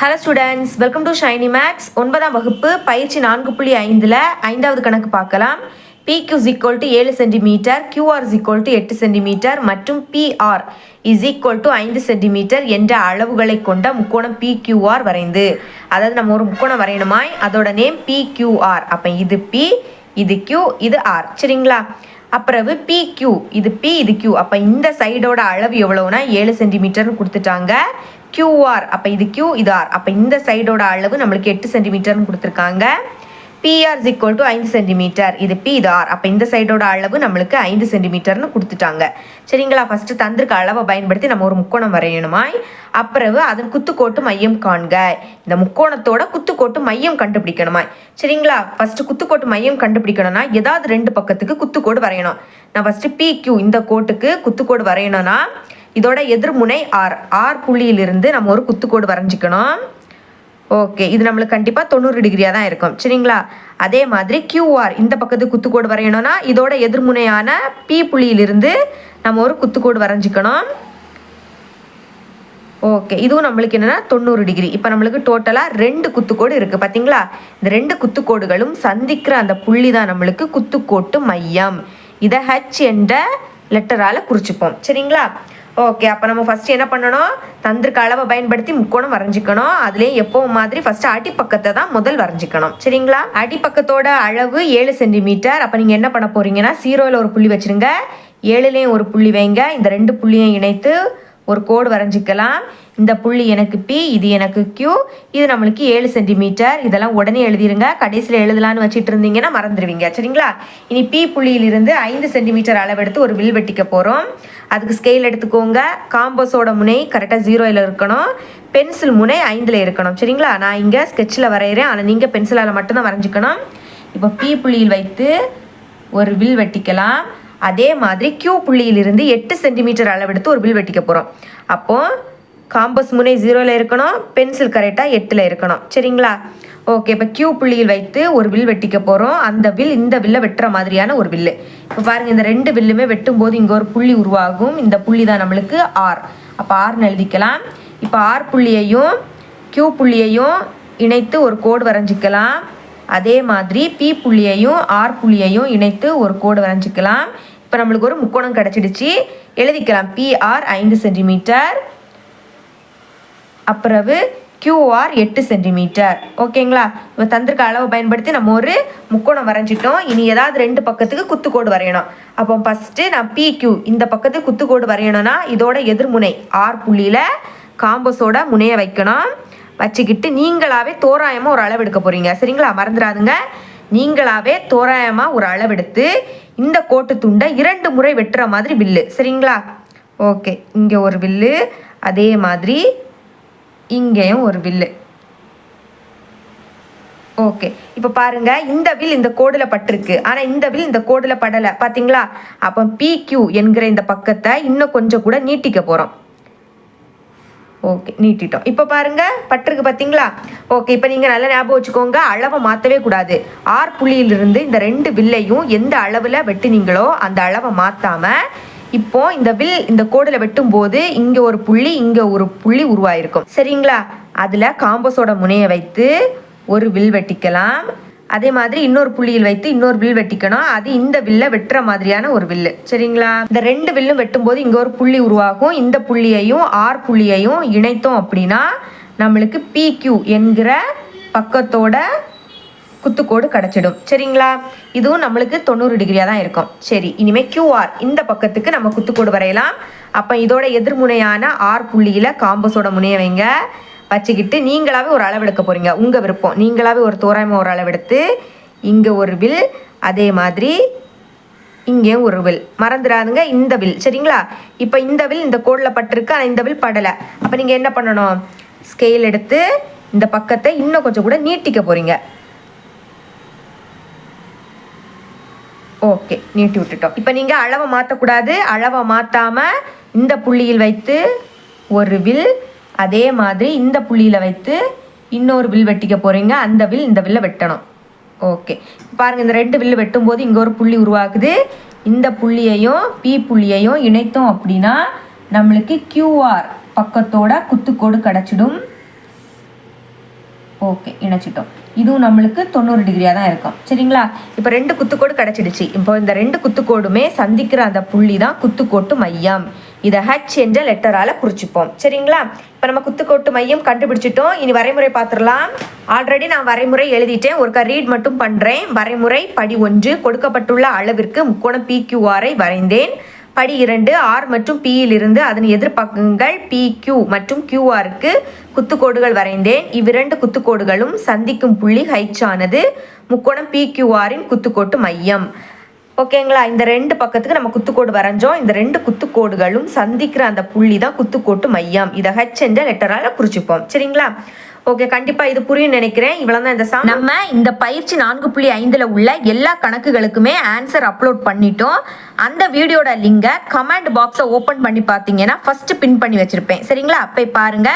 Hello students welcome to Shiny Max ஒன்பதாம் வகுப்பு பயிற்சி நான்கு புள்ளி ஐந்தில் ஐந்தாவது கணக்கு பார்க்கலாம். PQ is டு ஏழு சென்டிமீட்டர் கியூஆர் ஈக்குவல் டு எட்டு சென்டிமீட்டர் மற்றும் பிஆர் இஸ் ஈக்குவல் டு ஐந்து சென்டிமீட்டர் என்ற அளவுகளை கொண்ட முக்கோணம் PQR வரைந்து. அதாவது நம்ம ஒரு முக்கோணம் வரையணுமாய் அதோட நேம் PQR அப்போ இது பி இது கியூ இது ஆர் சரிங்களா? அப்புறவு PQ இது பி இது கியூ அப்போ இந்த சைடோட அளவு எவ்வளோனா ஏழு சென்டிமீட்டர்னு கொடுத்துட்டாங்க. கியூஆர் அப்போ இது கியூ இது ஆர் அப்போ இந்த சைடோட அளவு நம்மளுக்கு எட்டு சென்டிமீட்டர்னு கொடுத்துருக்காங்க. பிஆர் இஸ் ஈக்குவல் டு ஐந்து சென்டிமீட்டர் இது பி இது ஆர் அப்போ இந்த சைடோட அளவு நம்மளுக்கு ஐந்து சென்டிமீட்டர்னு கொடுத்துட்டாங்க. சரிங்களா? ஃபஸ்ட்டு தந்திருக்க அளவை பயன்படுத்தி நம்ம ஒரு முக்கோணம் வரையணுமாய். அப்புறவு அதன் குத்துக்கோட்டு மையம் காண்க. இந்த முக்கோணத்தோட குத்துக்கோட்டு மையம் கண்டுபிடிக்கணுமாய். சரிங்களா? ஃபஸ்ட்டு குத்துக்கோட்டு மையம் கண்டுபிடிக்கணும்னா ஏதாவது ரெண்டு பக்கத்துக்கு குத்துக்கோடு வரையணும். நான் ஃபஸ்ட்டு பி கியூ இந்த கோட்டுக்கு குத்துக்கோடு வரையணும்னா இதோட எதிர்முனை ஆர் ஆர் புள்ளியிலிருந்து நம்ம ஒரு குத்துக்கோடு வரைஞ்சிக்கணும். ஓகே இது நம்மளுக்கு கண்டிப்பாக தொண்ணூறு டிகிரியாக தான் இருக்கும். சரிங்களா? அதே மாதிரி கியூஆர் இந்த பக்கத்து குத்துக்கோடு வரையணும்னா இதோட எதிர்முனையான பி புள்ளியிலிருந்து நம்ம ஒரு குத்துக்கோடு வரைஞ்சிக்கணும். ஓகே இதுவும் நம்மளுக்கு என்னென்னா தொண்ணூறு டிகிரி. இப்போ நம்மளுக்கு டோட்டலாக ரெண்டு குத்துக்கோடு இருக்குது பார்த்தீங்களா இந்த ரெண்டு குத்துக்கோடுகளும் சந்திக்கிற அந்த புள்ளி தான் நம்மளுக்கு குத்துக்கோட்டு மையம். இதை ஹச் என்ற லெட்டரால் குறிச்சுப்போம். சரிங்களா? ஓகே அப்போ நம்ம ஃபஸ்ட்டு என்ன பண்ணணும்? தந்திருக்க அளவை பயன்படுத்தி முக்கோணம் வரைஞ்சிக்கணும். அதுலேயும் எப்பவும் மாதிரி ஃபஸ்ட்டு அடிப்பக்கத்தை தான் முதல் வரைஞ்சிக்கணும். சரிங்களா? அடிப்பக்கத்தோட அளவு ஏழு சென்டிமீட்டர் அப்போ நீங்கள் என்ன பண்ண போகிறீங்கன்னா சீரோவில் ஒரு புள்ளி வச்சிருங்க. ஏழுலேயும் ஒரு புள்ளி வைங்க. இந்த ரெண்டு புள்ளியும் இணைத்து ஒரு கோடு வரைஞ்சிக்கலாம். இந்த புள்ளி எனக்கு பி இது எனக்கு கியூ இது நம்மளுக்கு ஏழு சென்டிமீட்டர் இதெல்லாம் உடனே எழுதிருங்க. கடைசியில் எழுதலான்னு வச்சுட்டு இருந்தீங்கன்னா மறந்துடுவீங்க. சரிங்களா? இனி பி புள்ளியிலிருந்து ஐந்து சென்டிமீட்டர் அளவெடுத்து ஒரு வில் வெட்டிக்க போகிறோம் அதுக்கு ஸ்கேல் எடுத்துக்கோங்க. காம்போஸோட முனை கரெக்டாக ஜீரோயில் இருக்கணும். பென்சில் முனை ஐந்தில் இருக்கணும். சரிங்களா? நான் இங்கே ஸ்கெட்சில் வரைகிறேன் ஆனால் நீங்கள் பென்சிலால் மட்டும்தான் வரைஞ்சிக்கணும். இப்போ பி புள்ளியில் வைத்து ஒரு வில் வெட்டிக்கலாம். அதே மாதிரி கியூ புள்ளியிலிருந்து எட்டு சென்டிமீட்டர் அளவெடுத்து ஒரு வில் வெட்டிக்க போகிறோம் அப்போது காம்பஸ் முனை ஜீரோவில் இருக்கணும் பென்சில் கரெக்டாக எட்டில் இருக்கணும். சரிங்களா? ஓகே இப்போ கியூ புள்ளியில் வைத்து ஒரு வில் வெட்டிக்க போகிறோம் அந்த வில் இந்த வில்லை வெட்டுற மாதிரியான ஒரு வில்லு இப்போ பாருங்கள் இந்த ரெண்டு வில்லுமே வெட்டும்போது இங்கே ஒரு புள்ளி உருவாகும். இந்த புள்ளி தான் நம்மளுக்கு ஆர் அப்போ ஆர்னு எழுதிக்கலாம். இப்போ ஆர் புள்ளியையும் கியூ புள்ளியையும் இணைத்து ஒரு கோடு வரைஞ்சிக்கலாம். அதே மாதிரி பி புள்ளியையும் ஆர் புள்ளியையும் இணைத்து ஒரு கோடு வரைஞ்சிக்கலாம். இப்போ நம்மளுக்கு ஒரு முக்கோணம் கிடச்சிடுச்சு. எழுதிக்கலாம். பிஆர் ஐந்து சென்டிமீட்டர். அப்புறவு கியூஆர் எட்டு சென்டிமீட்டர். ஓகேங்களா? இப்போ தந்திருக்க அளவை பயன்படுத்தி நம்ம ஒரு முக்கோணம் வரைஞ்சிட்டோம். இனி ஏதாவது ரெண்டு பக்கத்துக்கு குத்துக்கோடு வரையணும். அப்போ ஃபஸ்ட்டு நான் பி கியூ இந்த பக்கத்துக்கு குத்துக்கோடு வரையணும்னா இதோட எதிர்முனை ஆர் புள்ளியில் காம்பஸோட முனையை வைக்கணும். வச்சுக்கிட்டு நீங்களாவே தோராயமாக ஒரு அளவு எடுக்க போகிறீங்க சரிங்களா? மறந்துடாதுங்க. நீங்களாவே தோராயமாக ஒரு அளவெடுத்து இந்த கோட்டு துண்டை இரண்டு முறை வெட்டுற மாதிரி வில்லு. சரிங்களா? ஓகே. இங்கே ஒரு வில்லு அதே மாதிரி இங்கேயும் ஒரு வில்லு. ஓகே. இப்போ பாருங்க இந்த வில் இந்த கோடில் பட்டிருக்கு. ஆனால் இந்த வில் இந்த கோடில் படலை. பார்த்தீங்களா அப்போ பிக்யூ என்கிற இந்த பக்கத்தை இன்னும் கொஞ்சம் கூட நீட்டிக்க போகிறோம் ஓகே நீட்டிட்டோம். இப்போ பாருங்க பட்டிருக்கு பார்த்தீங்களா ஓகே இப்போ நீங்கள் நல்லா ஞாபகம் வச்சுக்கோங்க அளவை மாற்றவே கூடாது. ஆர் புள்ளியிலிருந்து இந்த ரெண்டு வில்லையும் எந்த அளவில் வெட்டுனீங்களோ அந்த அளவை மாற்றாமல் இப்போ இந்த வில் இந்த கோடில் வெட்டும்போது இங்கே ஒரு புள்ளி இங்கே ஒரு புள்ளி உருவாயிருக்கும். சரிங்களா? அதில் காம்பஸோட முனையை வைத்து ஒரு வில் வெட்டிக்கலாம். அதே மாதிரி இன்னொரு புள்ளியில் வைத்து இன்னொரு வில் வெட்டிக்கணும். அது இந்த வில்ல வெட்டுற மாதிரியான ஒரு வில்லு. சரிங்களா? இந்த ரெண்டு வில்லும் வெட்டும்போது இங்கே ஒரு புள்ளி உருவாகும். இந்த புள்ளியையும் ஆர் புள்ளியையும் இணைத்தோம் அப்படின்னா நம்மளுக்கு பிக்யூ என்கிற பக்கத்தோட குத்துக்கோடு கிடச்சிடும். சரிங்களா? இதுவும் நம்மளுக்கு தொண்ணூறு டிகிரியாக தான் இருக்கும். சரி இனிமேல் கியூஆர் இந்த பக்கத்துக்கு நம்ம குத்துக்கோடு வரையலாம். அப்போ இதோட எதிர்முனையான ஆர் புள்ளியில் காம்பஸோட முனைய வைங்க. வச்சுக்கிட்டு நீங்களாவே ஒரு அளவெடுக்க போகிறீங்க உங்கள் விருப்பம். நீங்களாவே ஒரு தோராயமாக ஒரு அளவெடுத்து இங்கே ஒரு வில் அதே மாதிரி இங்கேயும் ஒரு வில் மறந்துடாதுங்க இந்த வில் சரிங்களா? இப்போ இந்த வில் இந்த கோடில் பட்டிருக்கு ஆனால் இந்த வில் படலை. அப்போ நீங்கள் என்ன பண்ணணும்? ஸ்கேல் எடுத்து இந்த பக்கத்தை இன்னும் கொஞ்சம் கூட நீட்டிக்க போகிறீங்க ஓகே நீட்டி விட்டுட்டோம். இப்போ நீங்கள் அளவை மாற்றக்கூடாது அளவை மாற்றாமல் இந்த புள்ளியில் வைத்து ஒரு வில் அதே மாதிரி இந்த புள்ளியில் வைத்து இன்னொரு வில் வெட்டிக்க போகிறீங்க அந்த வில் இந்த வில்லை வெட்டணும். ஓகே. பாருங்கள் இந்த ரெண்டு வில்லு வெட்டும்போது இங்கே ஒரு புள்ளி உருவாகுது. இந்த புள்ளியையும் பி புள்ளியையும் இணைத்தோம் அப்படின்னா நம்மளுக்கு கியூஆர் பக்கத்தோட குத்துக்கோடு கிடச்சிடும். ஓகே இணைச்சிட்டோம். இதுவும் நம்மளுக்கு தொண்ணூறு டிகிரியாக தான் இருக்கும். சரிங்களா? இப்போ ரெண்டு குத்துக்கோடு கிடச்சிடுச்சு. இப்போ இந்த ரெண்டு குத்துக்கோடுமே சந்திக்கிற அந்த புள்ளி தான் குத்துக்கோட்டு மையம். இதை ஹச் என்ற லெட்டரால் குறிச்சிப்போம். சரிங்களா? இப்போ நம்ம குத்துக்கோட்டு மையம் கண்டுபிடிச்சிட்டோம். இனி வரைமுறை பார்த்துடலாம் ஆல்ரெடி நான் வரைமுறை எழுதிட்டேன். ஒருக்கா ரீட் மட்டும் பண்ணுறேன் வரைமுறை படி ஒன்று. கொடுக்கப்பட்டுள்ள அளவிற்கு முக்கோணம் பிக்யூஆரை வரைந்தேன். படி இரண்டு ஆர் மற்றும் பியிலிருந்து அதன் எதிர்பக்கங்கள் பி கியூ மற்றும் கியூஆருக்கு குத்துக்கோடுகள் வரைந்தேன். இவ்விரண்டு குத்துக்கோடுகளும் சந்திக்கும் புள்ளி ஹைச் ஆனது முக்கோணம் பி கியூஆரின் குத்துக்கோட்டு மையம். ஓகேங்களா? இந்த ரெண்டு பக்கத்துக்கு நம்ம குத்துக்கோடு வரைஞ்சோம். இந்த ரெண்டு குத்துக்கோடுகளும் சந்திக்கிற அந்த புள்ளி தான் குத்துக்கோட்டு மையம். இதை ஹெச் என்ற லெட்டரால் குறிச்சிப்போம். சரிங்களா? ஓகே கண்டிப்பா இது புரியும் நினைக்கிறேன். இவ்வளவுதான் இந்த சம் நம்ம இந்த பயிற்சி நான்கு புள்ளி ஐந்துல உள்ள எல்லா கணக்குகளுக்குமே ஆன்சர் அப்லோட் பண்ணிட்டோம். அந்த வீடியோட லிங்கை கமெண்ட் பாக்ஸை ஓபன் பண்ணி பார்த்தீங்கன்னா ஃபர்ஸ்ட் பின் பண்ணி வச்சிருப்பேன். சரிங்களா? அப்போ பாருங்க.